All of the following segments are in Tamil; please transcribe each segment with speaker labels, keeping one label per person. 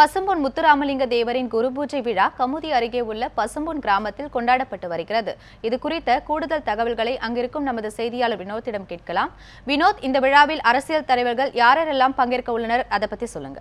Speaker 1: பசும்பொன் முத்துராமலிங்க தேவரின் குரு பூஜை விழா கமுதி அருகே உள்ள பசும்பொன் கிராமத்தில் கொண்டாடப்பட்டு வருகிறது. இது குறித்த கூடுதல் தகவல்களை அங்கிருக்கும் நமது செய்தியாளர் வினோத்திடம் கேட்கலாம். வினோத் இந்த விழாவில் அரசியல் தலைவர்கள் யாரெல்லாம் பங்கேற்க உள்ளனர் அதை பத்தி சொல்லுங்க.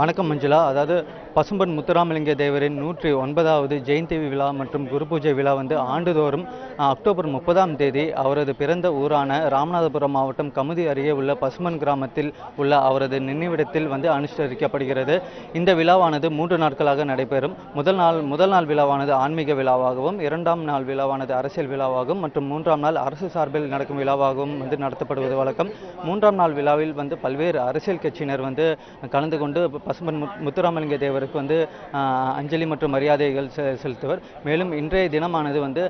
Speaker 2: வணக்கம் மஞ்சுளா. அதாவது பசும்பன் முத்துராமலிங்க தேவரின் நூற்றி ஒன்பதாவது ஜெயந்தி விழா மற்றும் குரு பூஜை விழா வந்து ஆண்டுதோறும் அக்டோபர் முப்பதாம் தேதி அவரது பிறந்த ஊரான ராமநாதபுரம் மாவட்டம் கமுதி அருகே உள்ள பசுமன் கிராமத்தில் உள்ள அவரது நினைவிடத்தில் வந்து அனுஷ்டரிக்கப்படுகிறது இந்த விழாவானது மூன்று நாட்களாக நடைபெறும். முதல் நாள் முதல் நாள் விழாவானது ஆன்மீக விழாவாகவும் இரண்டாம் நாள் விழாவானது அரசியல் விழாவாகவும் மற்றும் மூன்றாம் நாள் அரசு சார்பில் நடக்கும் விழாவாகவும் வந்து நடத்தப்படுவது வழக்கம். மூன்றாம் நாள் விழாவில் வந்து பல்வேறு அரசியல் கட்சியினர் வந்து கலந்து கொண்டு பசுமன் முத்துராமலிங்க தேவர் அவருக்கு வந்து அஞ்சலி மற்றும் மரியாதைகள் செலுத்துவர். மேலும் இன்றைய தினமானது வந்து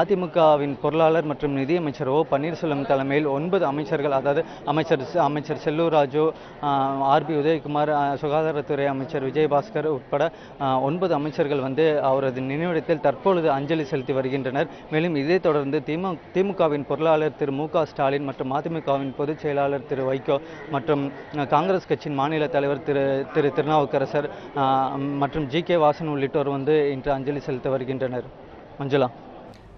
Speaker 2: அதிமுகவின் பொருளாளர் மற்றும் நிதியமைச்சர் ஓ பன்னீர்செல்வம் தலைமையில் ஒன்பது அமைச்சர்கள் அதாவது அமைச்சர் அமைச்சர் செல்லூர் ராஜு ஆர்பி உதயகுமார் சுகாதாரத்துறை அமைச்சர் விஜயபாஸ்கர் உட்பட ஒன்பது அமைச்சர்கள் வந்து அவரது நினைவிடத்தில் தற்பொழுது அஞ்சலி செலுத்தி வருகின்றனர். மேலும் இதைத் தொடர்ந்து திமு திமுகவின் பொருளாளர் திரு மு க ஸ்டாலின் மற்றும் அதிமுகவின் பொதுச் செயலாளர் திரு வைகோ மற்றும் காங்கிரஸ் கட்சியின் மாநில தலைவர் திரு திரு திருநாவுக்கரசர் மற்றும் ஜி கே வாசன் உள்ளிட்டோர் வந்து இன்று அஞ்சலி செலுத்த வருகின்றனர். மஞ்சுளா.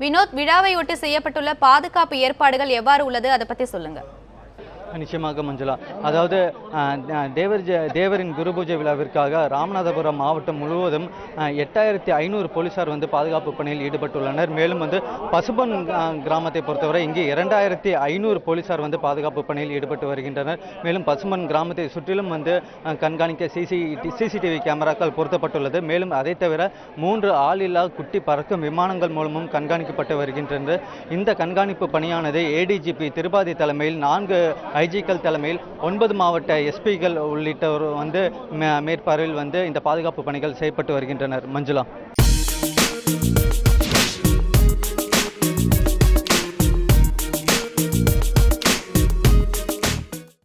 Speaker 1: வினோத் விழாவையொட்டி செய்யப்பட்டுள்ள பாதுகாப்பு ஏற்பாடுகள் எவ்வாறு உள்ளது? அதை பற்றி சொல்லுங்கள்
Speaker 2: நிச்சயமாக மஞ்சுளா. அதாவது தேவர் தேவரின் குரு பூஜை விழாவிற்காக ராமநாதபுரம் மாவட்டம் முழுவதும் எட்டாயிரத்தி ஐநூறு போலீசார் வந்து பாதுகாப்பு பணியில் ஈடுபட்டுள்ளனர். மேலும் வந்து பசுபன் கிராமத்தை பொறுத்தவரை இங்கே இரண்டாயிரத்தி ஐநூறு போலீசார் வந்து பாதுகாப்பு பணியில் ஈடுபட்டு வருகின்றனர். மேலும் பசுமன் கிராமத்தை சுற்றிலும் வந்து கண்காணிக்க சிசி சிசிடிவி கேமராக்கள் பொருத்தப்பட்டுள்ளது. மேலும் அதை தவிர மூன்று ஆளில்லா குட்டி பறக்கும் விமானங்கள் மூலமும் கண்காணிக்கப்பட்டு வருகின்றது. இந்த கண்காணிப்பு பணியானது ஏடிஜிபி திருபாதி தலைமையில் நான்கு ஐஜிக்கள் தலைமையில் ஒன்பது மாவட்ட எஸ்பிகள் உள்ளிட்டோர் வந்து மே- மேற்பார்வையில் வந்து இந்த பாதுகாப்பு பணிகள் செய்யப்பட்டு வருகின்றனர். மஞ்சுளா.